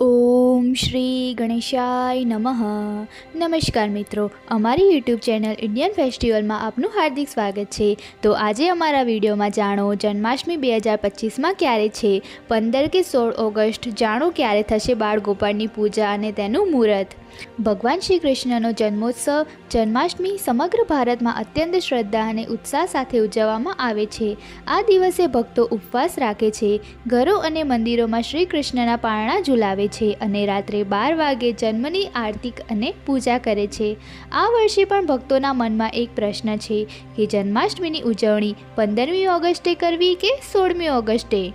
ઓમ શ્રી ગણેશાય નમઃ. નમસ્કાર મિત્રો, અમારી યુટ્યુબ ચેનલ ઇન્ડિયન ફેસ્ટિવલમાં આપનું હાર્દિક સ્વાગત છે. તો આજે અમારા વિડીયોમાં જાણો, જન્માષ્ટમી બે હજાર પચીસમાં ક્યારે છે? પંદર કે સોળ ઓગસ્ટ, જાણો ક્યારે થશે બાળ ગોપાળની પૂજા અને તેનું મુહૂર્ત? ભગવાન શ્રી કૃષ્ણનો જન્મોત્સવ જન્માષ્ટમી સમગ્ર ભારતમાં અત્યંત શ્રદ્ધા અને ઉત્સાહ સાથે ઉજવવામાં આવે છે. આ દિવસે ભક્તો ઉપવાસ રાખે છે. ઘરો અને મંદિરોમાં શ્રી કૃષ્ણના પારણા ઝુલાવે છે અને રાત્રે બાર વાગે જન્મની આરતી અને પૂજા કરે છે. આ વર્ષે પણ ભક્તોના મનમાં એક પ્રશ્ન છે કે જન્માષ્ટમીની ઉજવણી પંદરમી ઓગસ્ટે કરવી કે સોળમી ઓગસ્ટે?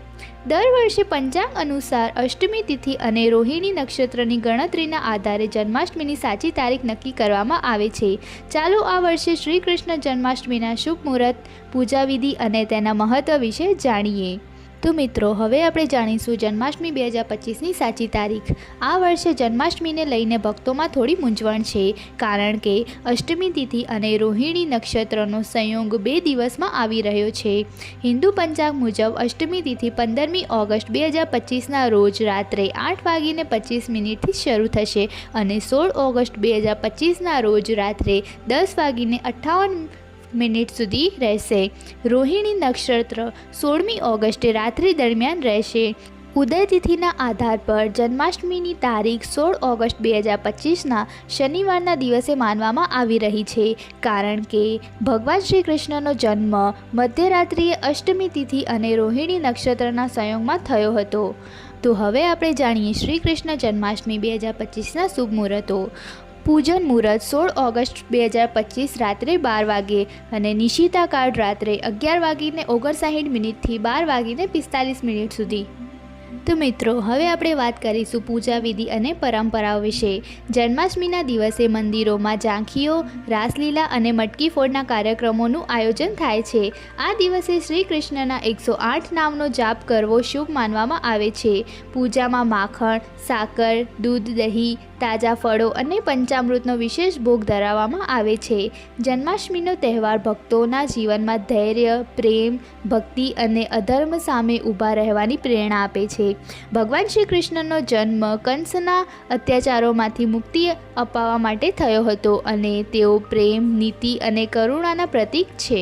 દર વર્ષે પંચાંગ અનુસાર અષ્ટમી તિથિ અને રોહિણી નક્ષત્રની ગણતરીના આધારે જન્માષ્ટમીની સાચી તારીખ નક્કી કરવામાં આવે છે. ચાલો આ વર્ષે શ્રી કૃષ્ણ જન્માષ્ટમીના શુભ મુહૂર્ત પૂજા વિધિ અને તેના મહત્વ વિશે જાણીએ. તો મિત્રો, હવે આપણે જાણીશું જન્માષ્ટમી બે હજાર પચીસની સાચી તારીખ. આ વર્ષે જન્માષ્ટમીને લઈને ભક્તોમાં થોડી મૂંઝવણ છે, કારણ કે અષ્ટમી તિથિ અને રોહિણી નક્ષત્રનો સંયોગ બે દિવસમાં આવી રહ્યો છે. હિન્દુ પંચાંગ મુજબ અષ્ટમી તિથિ પંદરમી ઓગસ્ટ બે હજાર પચીસના રોજ રાત્રે આઠ વાગીને પચીસ મિનિટથી શરૂ થશે અને સોળ ઓગસ્ટ બે હજાર પચીસના રોજ રાત્રે દસ વાગીને અઠ્ઠાવન મિનિટ સુધી રહેશે. રોહિણી નક્ષત્ર સોળમી ઓગસ્ટે રાત્રિ દરમિયાન રહેશે. ઉદયતિથિના આધાર પર જન્માષ્ટમીની તારીખ સોળ ઓગસ્ટ બે હજાર પચીસના શનિવારના દિવસે માનવામાં આવી રહી છે. કારણ કે ભગવાન શ્રી કૃષ્ણનો જન્મ મધ્યરાત્રિએ અષ્ટમી તિથિ અને રોહિણી નક્ષત્રના સંયોગમાં થયો હતો. તો હવે આપણે જાણીએ શ્રી કૃષ્ણ જન્માષ્ટમી બે હજાર પચીસના શુભ મુહૂર્તો. પૂજન મુહૂર્ત સોળ ઓગસ્ટ બે હજાર પચીસ રાત્રે બાર વાગે અને નિશિતા કાર્ડ રાત્રે અગિયાર વાગીને ઓગણસાઠ મિનિટથી બાર વાગીને પિસ્તાલીસ મિનિટ સુધી. તો મિત્રો, હવે આપણે વાત કરીશું પૂજા વિધિ અને પરંપરાઓ વિશે. જન્માષ્ટમીના દિવસે મંદિરોમાં ઝાંખીઓ, રાસલીલા અને મટકી ફોડના કાર્યક્રમોનું આયોજન થાય છે. આ દિવસે શ્રી કૃષ્ણના એકસો આઠ નામનો જાપ કરવો શુભ માનવામાં આવે છે. પૂજામાં માખણ, સાકર, દૂધ, દહીં તાજા ફળો અને પંચામૃતનો વિશેષ ભોગ ધરાવવામાં આવે છે. જન્માષ્ટમીનો તહેવાર ભક્તોના જીવનમાં ધૈર્ય, પ્રેમ, ભક્તિ અને અધર્મ સામે ઊભા રહેવાની પ્રેરણા આપે છે. ભગવાન શ્રી કૃષ્ણનો જન્મ કંસના અત્યાચારોમાંથી મુક્તિ અપાવવા માટે થયો હતો અને તેઓ પ્રેમ, નીતિ અને કરુણાના પ્રતીક છે.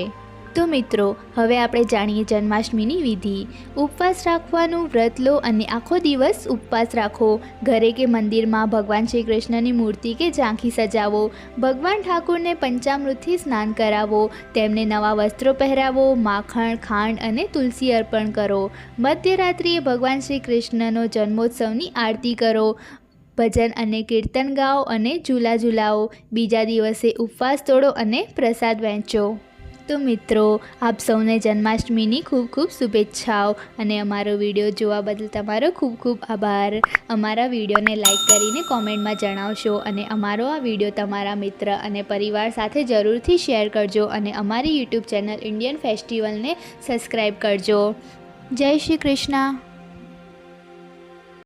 તો મિત્રો, હવે આપણે જાણીએ જન્માષ્ટમીની વિધિ. ઉપવાસ રાખવાનું વ્રત લો અને આખો દિવસ ઉપવાસ રાખો. ઘરે કે મંદિરમાં ભગવાન શ્રી કૃષ્ણની મૂર્તિ કે ઝાંખી સજાવો. ભગવાન ઠાકુરને પંચામૃતથી સ્નાન કરાવો. તેમને નવા વસ્ત્રો પહેરાવો, માખણ, ખાંડ અને તુલસી અર્પણ કરો. મધ્યરાત્રિએ ભગવાન શ્રી કૃષ્ણનો જન્મોત્સવની આરતી કરો. ભજન અને કીર્તન ગાઓ અને ઝૂલા ઝૂલાઓ. બીજા દિવસે ઉપવાસ તોડો અને પ્રસાદ વહેંચો. તો મિત્રો, આપ સૌને જન્માષ્ટમીની ખૂબ ખૂબ શુભેચ્છાઓ અને અમારો વીડિયો જોવા બદલ તમારો ખૂબ ખૂબ આભાર. અમારા વિડીયોને લાઇક કરીને કોમેન્ટમાં જણાવશો અને અમારો આ વીડિયો તમારા મિત્ર અને પરિવાર સાથે જરૂરથી શેર કરજો અને અમારી યુટ્યુબ ચેનલ ઇન્ડિયન ફેસ્ટિવલને સબસ્ક્રાઈબ કરજો. જય શ્રી કૃષ્ણ.